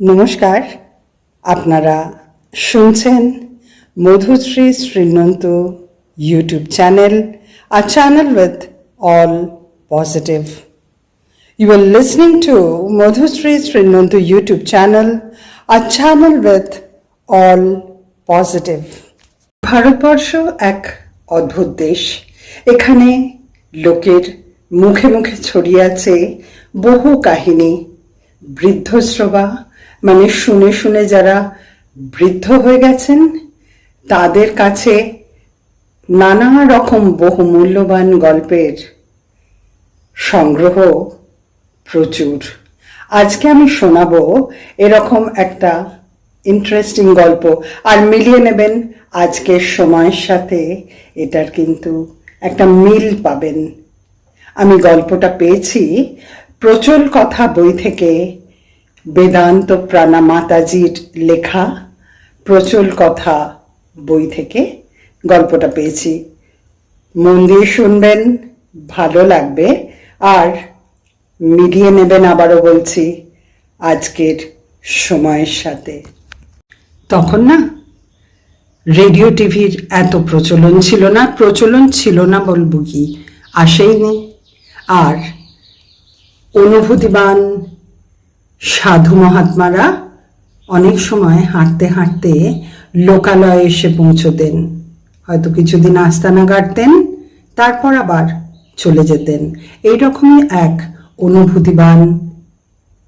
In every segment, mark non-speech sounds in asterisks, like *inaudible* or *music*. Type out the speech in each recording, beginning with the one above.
নমস্কার। আপনারা শুনছেন Madhushree Srinanta YouTube channel a channel with all positive you are listening to Madhushree Srinanta YouTube channel a channel with all positive Bharatvarsha এক অদ্ভুত দেশ। এখানে লোকের মুখে মুখে ছড়িয়ে আছে বহু কাহিনী বৃদ্ধশ্রবা মানে শুনে শুনে যারা বৃদ্ধ হয়ে গেছেন, তাদের কাছে নানা রকম বহু মূল্যবান গল্পের সংগ্রহ প্রচুর। আজকে আমি শোনাবো এরকম একটা ইন্টারেস্টিং গল্প। আর মিলিয়ে নেবেন আজকের সময়ের সাথে, এটার কিন্তু একটা মিল পাবেন। আমি গল্পটা পেয়েছি প্রচল কথা বই থেকে বেদান্ত প্রাণা মাতাজির লেখা প্রচল কথা বই থেকে গল্পটা পেয়েছি। মন দিয়ে শুনবেন, ভালো লাগবে। আর মিলিয়ে নেবেন আবারও বলছি, আজকের সময়ের সাথে। তখন না, রেডিও টিভির এত প্রচলন ছিল না, প্রচলন ছিল না বলব কি, আসেইনি। আর অনুভূতিবান সাধু মহাত্মারা অনেক সময় হাঁটতে হাঁটতে লোকালয়ে এসে পৌঁছতেন। হয়তো কিছুদিন আস্তানা গাড়তেন তারপর আবার চলে যেতেন। এই এইরকমই এক অনুভূতিবান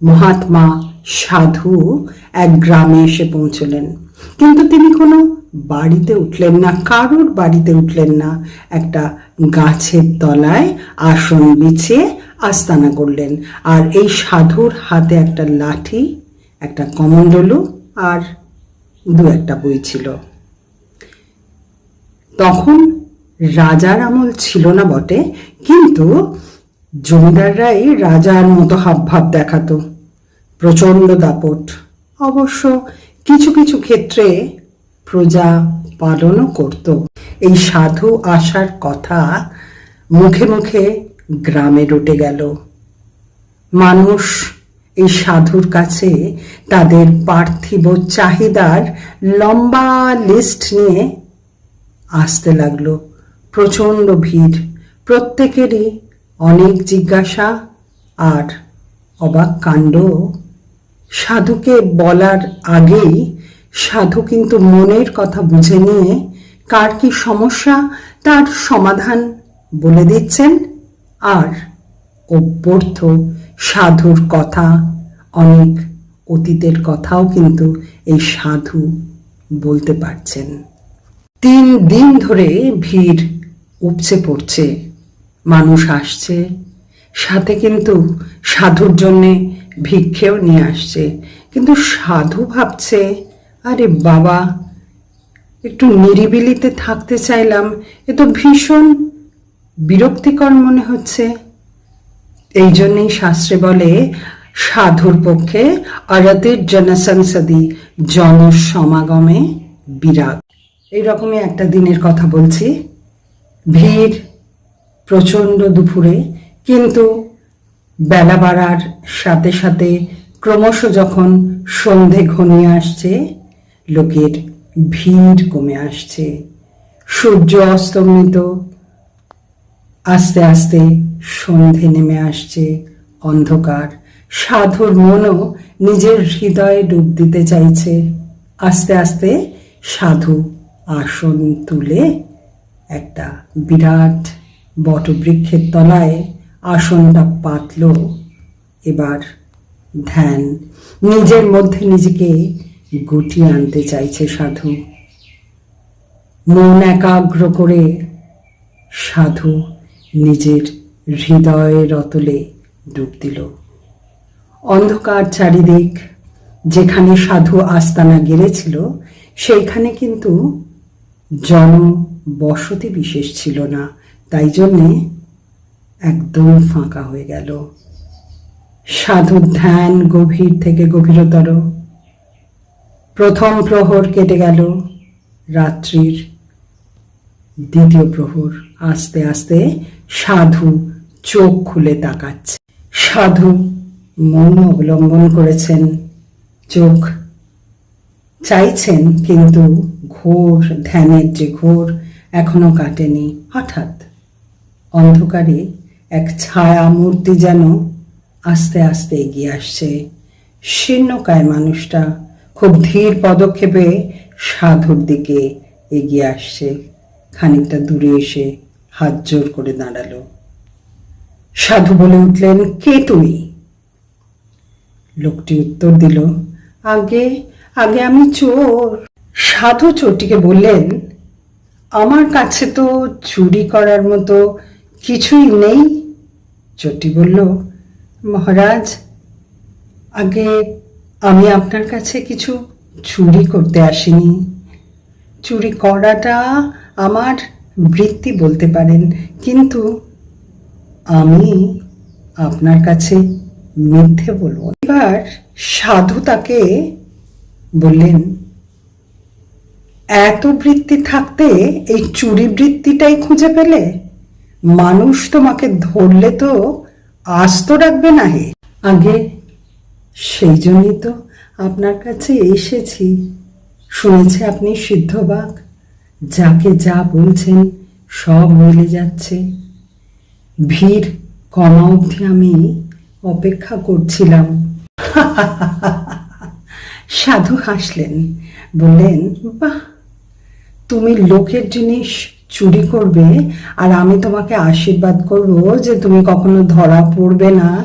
মহাত্মা সাধু এক গ্রামে এসে পৌঁছলেন। কিন্তু তিনি কোনো বাড়িতে উঠলেন না, কারোর বাড়িতে উঠলেন না। একটা গাছের তলায় আসন বিছিয়ে আস্তানা করলেন। আর এই সাধুর হাতে একটা লাঠি, একটা কমণ্ডলু আর দু একটা বই ছিল। তখন রাজার আমল ছিল না বটে, কিন্তু জমিদাররাই রাজার মতো হাবভাব দেখাতো। প্রচণ্ড দাপট। অবশ্য কিছু কিছু ক্ষেত্রে প্রজা পালনও করত। এই সাধু আসার কথা মুখে মুখে গ্রামে রটে গেল। মানুষ এই সাধুর কাছে তাদের পার্থিব চাহিদার লম্বা লিস্ট নিয়ে আসতে লাগল। প্রচণ্ড ভিড়, প্রত্যেকেরই অনেক জিজ্ঞাসা আর অবাক কাণ্ড। সাধুকে বলার আগেই সাধু কিন্তু মনের কথা বুঝে নিয়ে কার কি সমস্যা, তার সমাধান বলে দিচ্ছেন। আর অভ্যর্থ সাধুর কথা, অনেক অতীতের কথাও কিন্তু এই সাধু বলতে পারছেন। তিন দিন ধরে ভিড় উপচে পড়ছে, মানুষ আসছে, সাথে কিন্তু সাধুর জন্যে ভিক্ষেও নিয়ে আসছে। কিন্তু সাধু ভাবছে, আরে বাবা, একটু নিরিবিলিতে থাকতে চাইলাম, এ তো ভীষণ বিরক্তিকর মনে হচ্ছে। এই জন্যই শাস্ত্রে বলে, সাধুর পক্ষে আরতের জনসংসদি জনসমাগমে বিরাগ। এইরকমই একটা দিনের কথা বলছি। ভিড় প্রচণ্ড দুপুরে, কিন্তু বেলা বাড়ার সাথে সাথে ক্রমশ যখন সন্ধে ঘনিয়ে আসছে, লোকের ভিড় কমে আসছে। সূর্য অস্তমিত আস্তে আস্তে সন্ধে নেমে আসছে অন্ধকার। সাধুর মনও নিজের হৃদয়ে ডুব দিতে চাইছে। আস্তে আস্তে সাধু আসন তুলে একটা বিরাট বটবৃক্ষের তলায় আসনটা পাতল। এবার ধ্যান। নিজের মধ্যে নিজেকে গুটিয়ে আনতে চাইছে সাধু। মন একাগ্র করে সাধু নিজের হৃদয়ের অতলে ডুব দিল। অন্ধকার চারিদিক, যেখানে সাধু আস্তানা গেড়েছিল, সেইখানে কিন্তু জনবসতি বিশেষ ছিল না। তাই জন্যে একদম ফাঁকা হয়ে গেল। সাধুর ধ্যান গভীর থেকে গভীরতর। প্রথম প্রহর কেটে গেল, রাত্রির দ্বিতীয় প্রহর। আস্তে আস্তে সাধু চোখ খুলে তাকাচ্ছে। সাধু মৌন অবলম্বন করেছেন। চোখ চাইছেন কিন্তু ঘোর ধ্যানের যে ঘোর এখনও কাটেনি। হঠাৎ অন্ধকারে এক ছায়া মূর্তি যেন আস্তে আস্তে এগিয়ে আসছে। শীর্ণকায় মানুষটা খুব ধীর পদক্ষেপে সাধুর দিকে এগিয়ে আসছে। খানিকটা দূরে এসে হাত জোর করে দাঁড়াল। সাধু বলে উঠলেন, কে তুমি? লোকটি উত্তর দিল, আগে আগে আমি চোর। সাধু চোরটিকে বললেন, আমার কাছে তো চুরি করার মতো কিছুই নেই। চোরটি বলল, মহারাজ, আগে আমি আপনার কাছে কিছু চুরি করতে আসিনি। চুরি করাটা আমার বৃত্তি বলতে পারেন, কিন্তু আমি আপনার কাছে মিথ্যে বলব। এবার সাধু তাকে বললেন, এত বৃত্তি থাকতে এই চুরি বৃত্তিটাই খুঁজে পেলে? মানুষ তোমাকে ধরলে তো আস্ত রাখবে না হে? আগে সেই জন্যই তো আপনার কাছে এসেছি। শুনেছি আপনি সিদ্ধবাক। যাকে যা বলছেন সব মিলে যাচ্ছে। ভিড় কমা অবধি আমি অপেক্ষা করছিলাম। *laughs* সাধু হাসলেন, বললেন, বাহ, তুমি লোকের জিনিস চুরি করবে আর আমি তোমাকে আশীর্বাদ করব যে তুমি কখনো ধরা পড়বে না,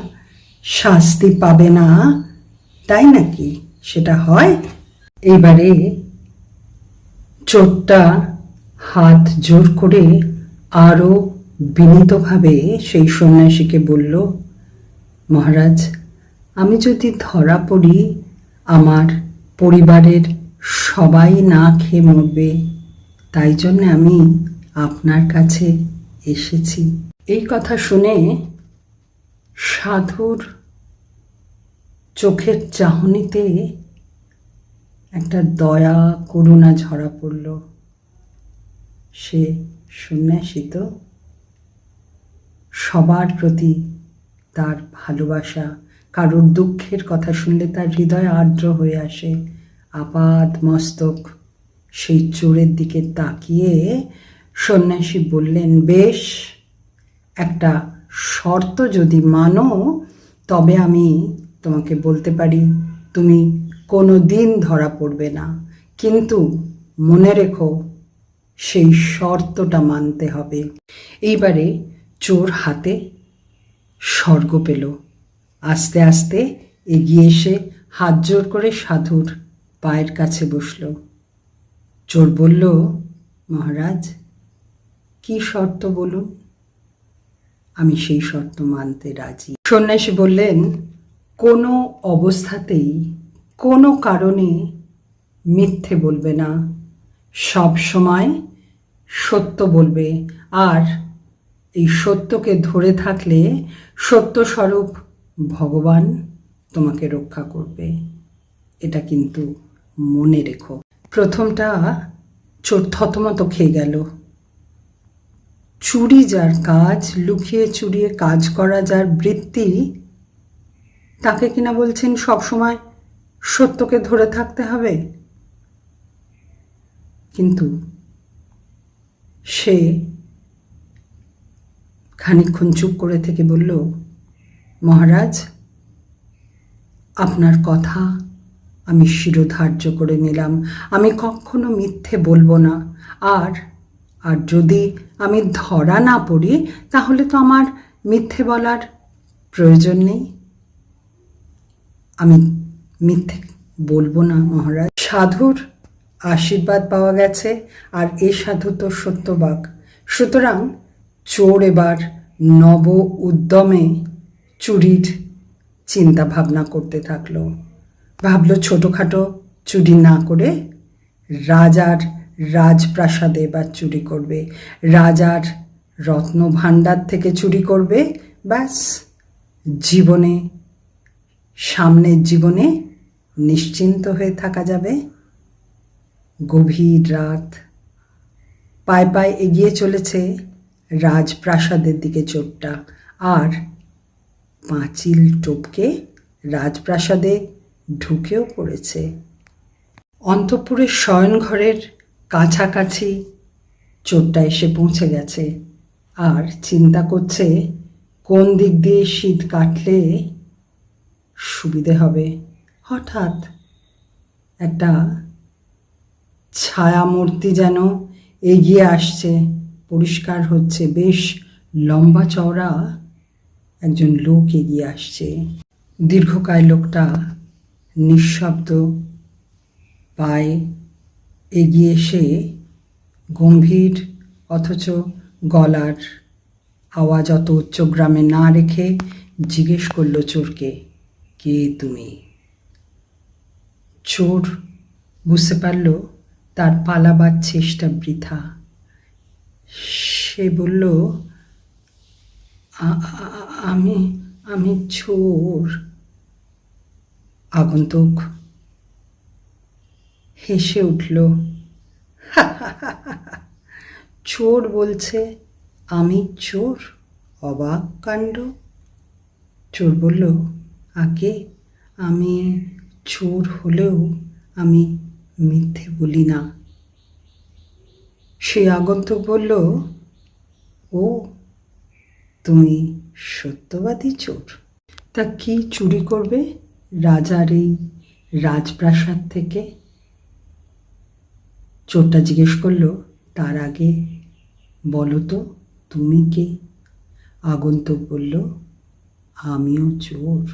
শাস্তি পাবে না। তাই নাকি সেটা হয়? এইবারে চোরটা হাত জোর করে আরও বিনীতভাবে সেই সন্ন্যাসীকে বলল, মহারাজ, আমি যদি ধরা পড়ি, আমার পরিবারের সবাই না খেয়ে মরবে। তাই জন্য আমি আপনার কাছে এসেছি। এই কথা শুনে সাধুর চোখের চাহনিতে একটা দয়া করুণা ঝরা পড়ল। সে সন্ন্যাসী তো সবার প্রতি তার ভালোবাসা, কারোর দুঃখের কথা শুনলে তার হৃদয় আর্দ্র হয়ে আসে। আপাদ মস্তক সেই চোরের দিকে তাকিয়ে সন্ন্যাসী বললেন, বেশ, একটা শর্ত যদি মানো, তবে আমি তোমাকে বলতে পারি, তুমি কোনো দিন ধরা পড়বে না। কিন্তু মনে রেখো, সেই শর্তটা মানতে হবে। এইবারে চোর হাতে স্বর্গ পেল। আস্তে আস্তে এগিয়ে এসে হাত জোর করে সাধুর পায়ের কাছে বসল। চোর বলল, মহারাজ, কি শর্ত বলুন? আমি সেই শর্ত মানতে রাজি। সন্ন্যাসী বললেন, কোনো অবস্থাতেই কোনো কারণে মিথ্যে বলবে না। সব সময় সত্য বলবে। আর এই সত্যকে ধরে থাকলে সত্যস্বরূপ ভগবান তোমাকে রক্ষা করবে। এটা কিন্তু মনে রেখো। প্রথমটা চোর থতমত খেয়ে গেল। চুরি যার কাজ, লুকিয়ে চুরিয়ে কাজ করা যার বৃত্তি, তাকে কিনা বলছেন সবসময় সত্যকে ধরে থাকতে হবে। কিন্তু সে খানিকক্ষণ চুপ করে থেকে বলল, মহারাজ, আপনার কথা আমি শিরোধার্য করে নিলাম। আমি কখনো মিথ্যে বলব না। আর আর যদি আমি ধরা না পড়ি, তাহলে তো আমার মিথ্যে বলার প্রয়োজন নেই। আমি মিথ্যে বলব না, মহারাজ। সাধুর আশীর্বাদ পাওয়া গেছে, আর এ সাধু তো সত্যবাক। সুতরাং চোর এবার নব উদ্যমে চুরির চিন্তা ভাবনা করতে থাকল। ভাবলো ছোটোখাটো চুরি না করে রাজার রাজপ্রাসাদে এবার চুরি করবে। রাজার রত্ন ভাণ্ডার থেকে চুরি করবে। ব্যাস, জীবনে, সামনের জীবনে নিশ্চিন্ত হয়ে থাকা যাবে। গভীর রাত। পায়ে পায়ে এগিয়ে চলেছে রাজপ্রাসাদের দিকে চোরটা আর পাঁচিল টপকে রাজপ্রাসাদে ঢুকেও পড়েছে। অন্তপুরের শয়নঘরের কাছাকাছি চোরটা এসে পৌঁছে গেছে। আর চিন্তা করছে, কোন দিক দিয়ে শীত কাটলে সুবিধে হবে। হঠাৎ একটা ছায়ামূর্তি যেন এগিয়ে আসছে, পরিষ্কার হচ্ছে। বেশ লম্বা চওড়া একজন লোক এগিয়ে আসছে। দীর্ঘকায় লোকটা নিঃশব্দ পায়ে এগিয়ে এসে গম্ভীর অথচ গলার আওয়াজ অত উচ্চগ্রামে না রেখে জিজ্ঞেস করল, চোরকে, কে তুমি? চোর বুঝতে পারল তার পালাবার চেষ্টা বৃথা। সে বলল, "আ- আ- আমি আমি চোর। আগন্তুক হেসে উঠল চোর বলছে আমি চোর? অবাক কাণ্ড। চোর বলল, আগে আমি চোর হলেও আমি মিথ্যে বলি না। সে আগন্তুক বলল, ও, তুমি সত্যবাদী চোর। তা কি চুরি করবে রাজার এই রাজপ্রাসাদ থেকে? চোরটা জিজ্ঞেস করল, তার আগে বলো তো, তুমি কে? আগন্তুক বলল, আমিও চোর।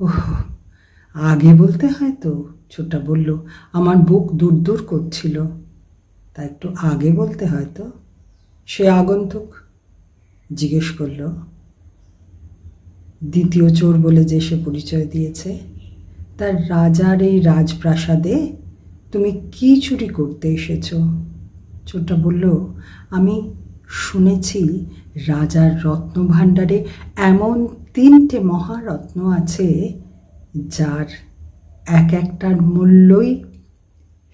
ওহ আগে বলতে হয় তো, ছোটটা বলল, আমার বুক দূর দূর করছিল। তা একটু আগে বলতে হয় তো। সে আগন্তুক জিজ্ঞেস করল, দ্বিতীয় চোর বলে যে সে পরিচয় দিয়েছে, তার রাজার এই রাজপ্রাসাদে তুমি কি চুরি করতে এসেছ? চোরটা বলল, আমি শুনেছি রাজার রত্নভাণ্ডারে এমন তিনটে মহারত্ন আছে যার এক একটার মূল্যই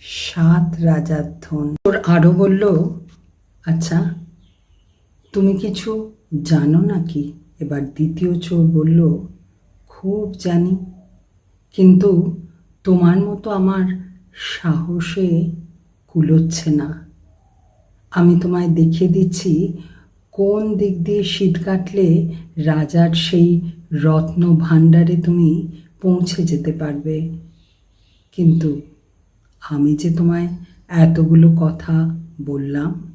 সাত রাজার ধন। ওর আরও বলল আচ্ছা তুমি কিছু জানো নাকি? এবার দ্বিতীয় চোর বলল, খুব জানি। কিন্তু তোমার মতো আমার সাহসে কুলোচ্ছে না। আমি তোমায় দেখিয়ে দিচ্ছি কোন দিক দিয়ে শীত কাটলে রাজার সেই রত্ন ভাণ্ডারে তুমি পৌঁছে যেতে পারবে। কিন্তু আমি যে তোমায় এতগুলো কথা বললাম,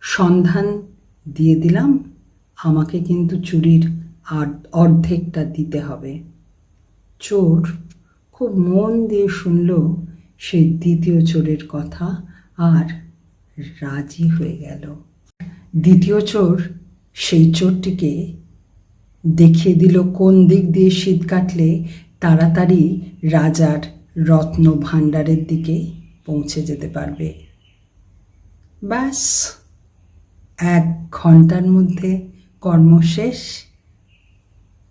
সন্ধান দিয়ে দিলাম, আমাকে কিন্তু চুরির আর- অর্ধেকটা দিতে হবে। চোর খুব মন দিয়ে শুনল সেই দ্বিতীয় চোরের কথা আর রাজি হয়ে গেল। দ্বিতীয় চোর সেই চোরটিকে দেখিয়ে দিল কোন দিক দিয়ে শীত কাটলে তাড়াতাড়ি রাজার রত্ন ভাণ্ডারের দিকে পৌঁছে যেতে পারবে। ব্যাস, এক ঘণ্টার মধ্যে কর্ম শেষ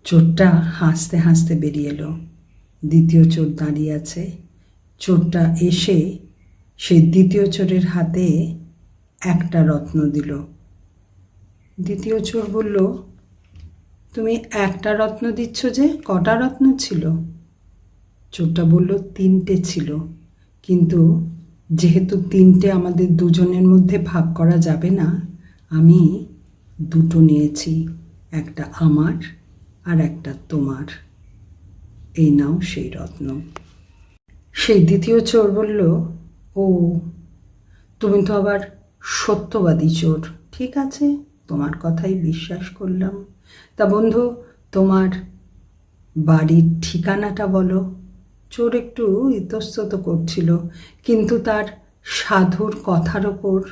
চোরটা হাসতে হাসতে বেরিয়ে এলো। দ্বিতীয় চোর দাঁড়িয়ে আছে। চোরটা এসে সেই দ্বিতীয় চোরের হাতে একটা রত্ন দিল। দ্বিতীয় চোর বলল তুমি একটা রত্ন দিচ্ছ যে কটা রত্ন ছিল? চোরটা বলল, তিনটে ছিল। কিন্তু যেহেতু তিনটে আমাদের দুজনের মধ্যে ভাগ করা যাবে না, আমি দুটো নিয়েছি, একটা আমার আর একটা তোমার। এই নাও সেই রত্ন। সেই দ্বিতীয় চোর বলল, ও, তুমি তো আবার সত্যবাদী চোর। ঠিক আছে, তোমার কথাই বিশ্বাস করলাম। তা বন্ধু, তোমার বাড়ির ঠিকানাটা বলো। চোর একটু ইতস্তত করছিল, কিন্তু তার সাধুর কথার ওপর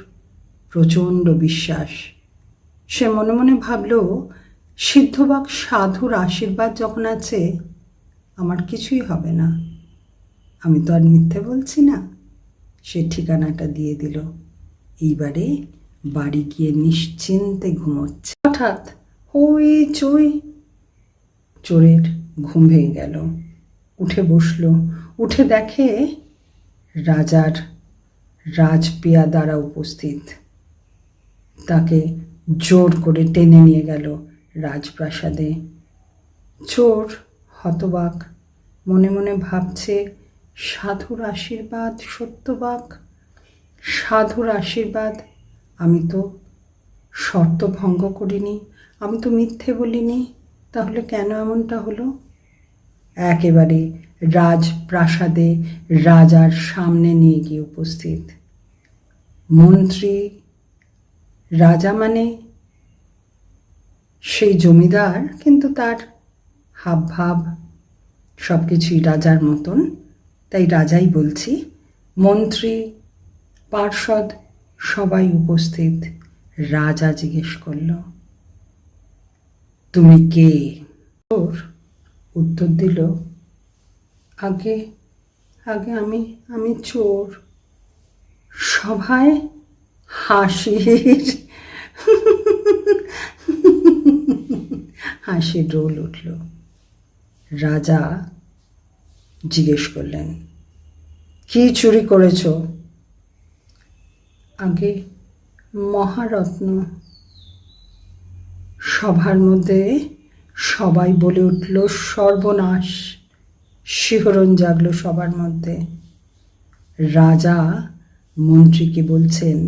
প্রচণ্ড বিশ্বাস। সে মনে মনে ভাবল, সিদ্ধবাক সাধুর আশীর্বাদ যখন আছে, আমার কিছুই হবে না। আমি তো আর মিথ্যে বলছি না। সে ঠিকানাটা দিয়ে দিল। এইবারে বাড়ি গিয়ে নিশ্চিন্তে ঘুমোচ্ছে। হঠাৎ হই চই। চোরের ঘুম ভেঙে গেল। উঠে বসল। উঠে দেখে রাজার রাজপিয়া দ্বারা উপস্থিত। তাকে জোর করে টেনে নিয়ে গেল রাজপ্রাসাদে। চোর, হতবাক, মনে মনে ভাবছে, সাধুর আশীর্বাদ, সত্যবাক। সাধুর আশীর্বাদ আমি তো শর্ত ভঙ্গ করিনি। আমি তো মিথ্যে বলিনি, তাহলে কেন এমনটা হলো? একেবারে রাজপ্রাসাদে রাজার সামনে নিয়ে গিয়ে উপস্থিত। মন্ত্রী, রাজা মানে সেই জমিদার, কিন্তু তার হাবভাব সব কিছুই রাজার মতন, তাই রাজাই বলছি। মন্ত্রী, পার্ষদ সবাই উপস্থিত, রাজা জিজ্ঞেস করল। তুমি কে? ওর উত্তর দিল, আগে আগে আমি আমি চোর। সভায় হাসির হাসির রোল উঠল। রাজা জিজ্ঞেস করলেন, কি চুরি করেছ? আগে মহারত্ন। সভার মধ্যে সবাই বলে উঠল, সর্বনাশ! শিহরণ জাগলো সবার মধ্যে। রাজা, মন্ত্রীকে বলছেন,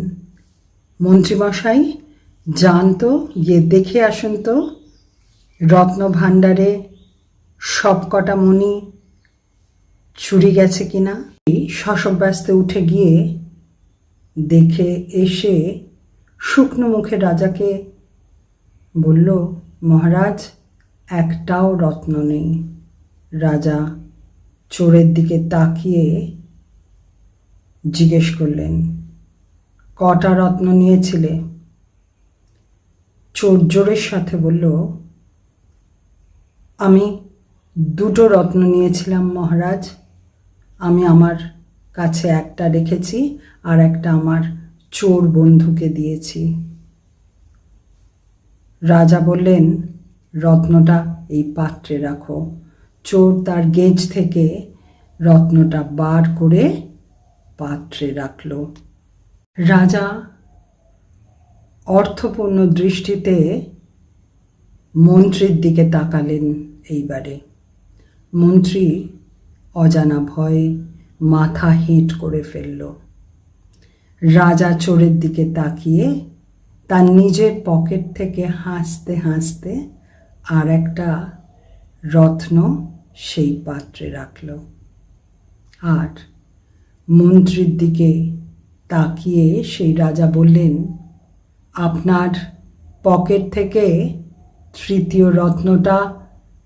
মন্ত্রীমশাই, যান তো, গিয়ে দেখে আসুন তো। রত্ন ভাণ্ডারে সব কটা মণি চুরি গেছে কিনা শশব্যস্তে উঠে গিয়ে দেখে এসে শুকনো মুখে রাজাকে বলল, মহারাজ, একটাও রত্ন নেই। রাজা চোরের দিকে তাকিয়ে জিজ্ঞেস করলেন, কটা রত্ন নিয়েছিলে? চোর জোরের সাথে বলল, আমি দুটো রত্ন নিয়েছিলাম, মহারাজ। আমি আমার কাছে একটা রেখেছি আর একটা আমার চোর বন্ধুকে দিয়েছি। রাজা বললেন, রত্নটা এই পাত্রে রাখো। চোর তার গেজ থেকে রত্নটা বার করে পাত্রে রাখল। রাজা অর্থপূর্ণ দৃষ্টিতে মন্ত্রীর দিকে তাকালেন এইবারে। মন্ত্রী অজানা ভয়ে মাথা হেঁট করে ফেলল। রাজা চোরের দিকে তাকিয়ে তার নিজের পকেট থেকে হাসতে হাসতে আর একটা রত্ন সেই পাত্রে রাখল। আর মন্ত্রীর দিকে তাকিয়ে সেই রাজা বললেন, আপনার পকেট থেকে তৃতীয় রত্নটা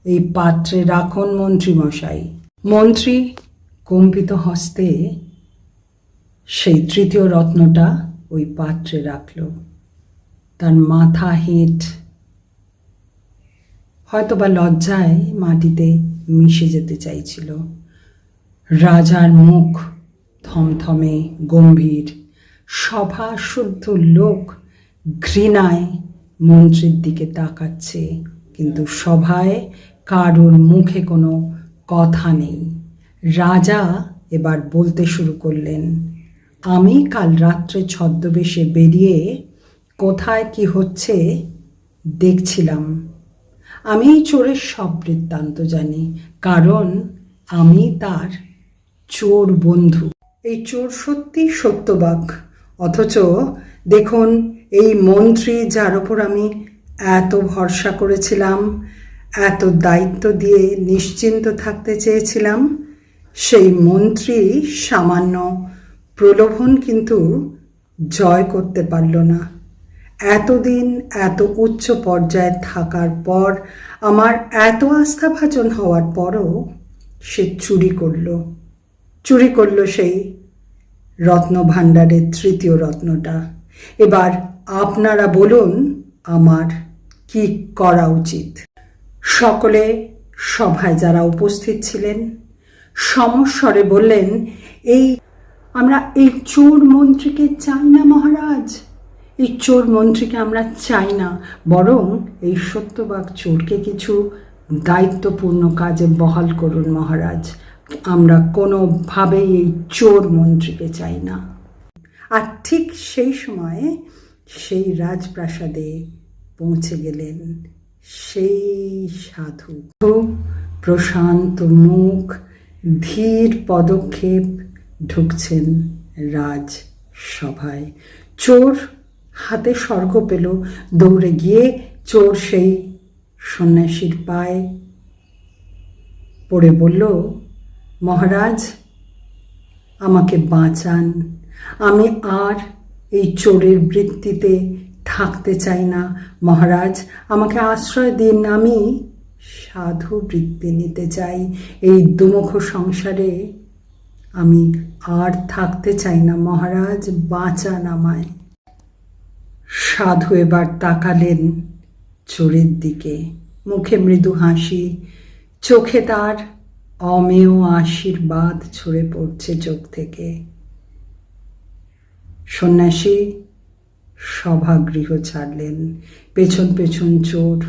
এই পাত্রে রাখুন মন্ত্রীমশাই মন্ত্রী কম্পিত হস্তে সেই তৃতীয় রত্নটা ওই পাত্রে রাখল। তার মাথা হেঁট। হয়তোবা লজ্জায় মাটিতে মিশে যেতে চাইছিল। রাজার মুখ থমথমে গম্ভীর। সভা শুদ্ধ লোক ঘৃণায় মন্ত্রীর দিকে তাকাচ্ছে, কিন্তু সভায় কারোর মুখে কোনো কথা নেই। রাজা এবার বলতে শুরু করলেন, আমি কাল রাত্রে ছদ্মবেশে বেরিয়ে কোথায় কি হচ্ছে দেখছিলাম। আমি চোরের সব বৃত্তান্ত জানি, কারণ আমি তার চোর বন্ধু। এই চোর সত্যি সত্যবাক, অথচ দেখুন, এই মন্ত্রী যার ওপর আমি এত ভরসা করেছিলাম, এত দায়িত্ব দিয়ে নিশ্চিন্ত থাকতে চেয়েছিলাম, সেই মন্ত্রী সামান্য প্রলোভন কিন্তু জয় করতে পারল না। এতদিন এত উচ্চ পর্যায়ে থাকার পর, আমার এত আস্থাভাজন হওয়ার পরও সে চুরি করল। চুরি করল সেই রত্ন ভাণ্ডারের তৃতীয় রত্নটা। এবার আপনারা বলুন আমার কি করা উচিত। সকলে সভায় যারা উপস্থিত ছিলেন, সমস্বরে বললেন, এই, আমরা এই চোর মন্ত্রীকে চাই না মহারাজ। এই চোর মন্ত্রীকে আমরা চাই না, বরং এই সত্যবাগ চোরকে কিছু দায়িত্বপূর্ণ কাজে বহাল করুন মহারাজ। আমরা কোনোভাবেই এই চোর মন্ত্রীকে চাই না। আর ঠিক সেই সময়ে সেই রাজপ্রাসাদে পৌঁছে গেলেন সেই সাধু। প্রশান্ত মুখ, ধীর পদক্ষেপ ঢুকছেন রাজ সভায় চোর হাতে স্বর্গ পেল। দৌড়ে গিয়ে চোর সেই সন্ন্যাসীর পায়ে পড়ে বলল, মহারাজ, আমাকে বাঁচান। আমি আর এই চোরের বৃত্তিতে থাকতে চাই না। মহারাজ, আমাকে আশ্রয় দিন। আমি সাধু বৃত্তি নিতে চাই। এই দুমুখ সংসারে আমি আর থাকতে চাই না। মহারাজ, বাঁচান আমায়। সাধু এবার তাকালেন চোরের দিকে। মুখে মৃদু হাসি, চোখে তার অমেয় আশীর্বাদ ছড়ে পড়ছে চোখ থেকে। সন্ন্যাসী সভাগৃহ ছাড়লেন। পেছন পেছন চোর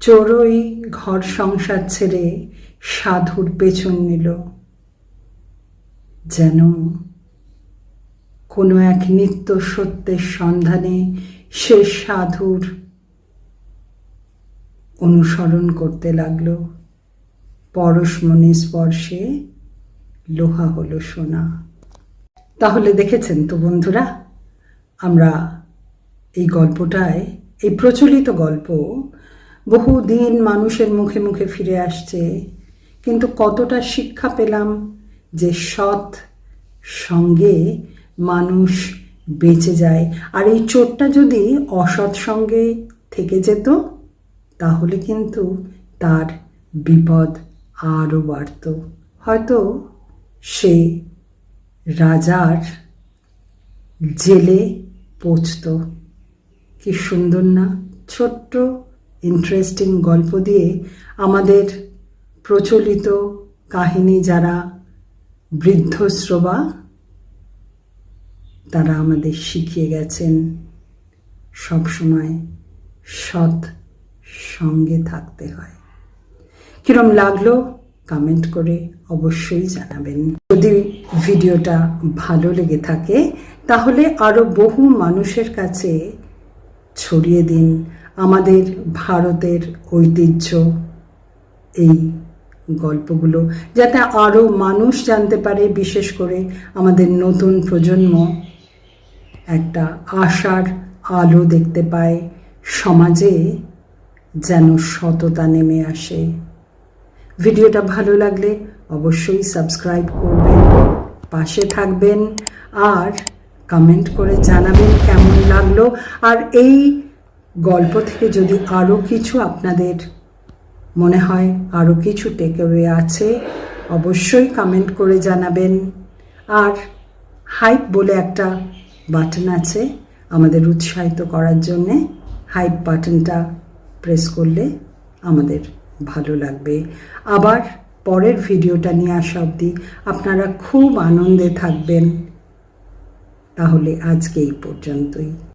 চোরই ঘর সংসার ছেড়ে সাধুর পেছন নিল। যেন কোনো এক নিত্য সত্যের সন্ধানে সে সাধুর অনুসরণ করতে লাগল। পরশমণি স্পর্শে লোহা হলো সোনা। তাহলে দেখেছেন তো বন্ধুরা, আমরা এই গল্পটায়, এই প্রচলিত গল্প বহুদিন মানুষের মুখে মুখে ফিরে আসছে, কিন্তু কতটা শিক্ষা পেলাম যে সৎ সঙ্গে মানুষ বেঁচে যায়। আর এই চোরটা যদি অসৎ সঙ্গে থেকে যেত, তাহলে কিন্তু তার বিপদ আরও বাড়ত। হয়তো সে রাজার জেলে পৌঁছত। কি সুন্দর না? ছোট্ট ইন্টারেস্টিং গল্প দিয়ে আমাদের প্রচলিত কাহিনী যারা বৃদ্ধ শ্রোবা তারা আমাদের শিখিয়ে গেছেন সবসময় সৎ সঙ্গে থাকতে হয়। কিরম লাগল কমেন্ট করে অবশ্যই জানাবেন। যদি ভিডিওটা ভালো লেগে থাকে, তাহলে আরও বহু মানুষের কাছে ছড়িয়ে দিন আমাদের ভারতের ঐতিহ্য, এই গল্পগুলো, যাতে আরও মানুষ জানতে পারে, বিশেষ করে আমাদের নতুন প্রজন্ম। একটা আশার আলো দেখতে পায় সমাজে যেন সততা নেমে আসে। ভিডিওটা ভালো লাগলে অবশ্যই সাবস্ক্রাইব করবেন, পাশে থাকবেন, আর কমেন্ট করে জানাবেন কেমন লাগল। আর এই গল্প থেকে যদি আরও কিছু আপনাদের মনে হয় আরও কিছু টেকঅ্যাওয়ে আছে, অবশ্যই কমেন্ট করে জানাবেন। আর হাইপ বলে একটা বাটন আছে। আমাদের উৎসাহিত করার জন্যে হাইপ বাটনটা প্রেস করলে আমাদের ভালো লাগবে। আবার পরের ভিডিওটা নিয়ে আসা অবধি আপনারা খুব আনন্দে থাকবেন। তাহলে আজকে এই পর্যন্তই।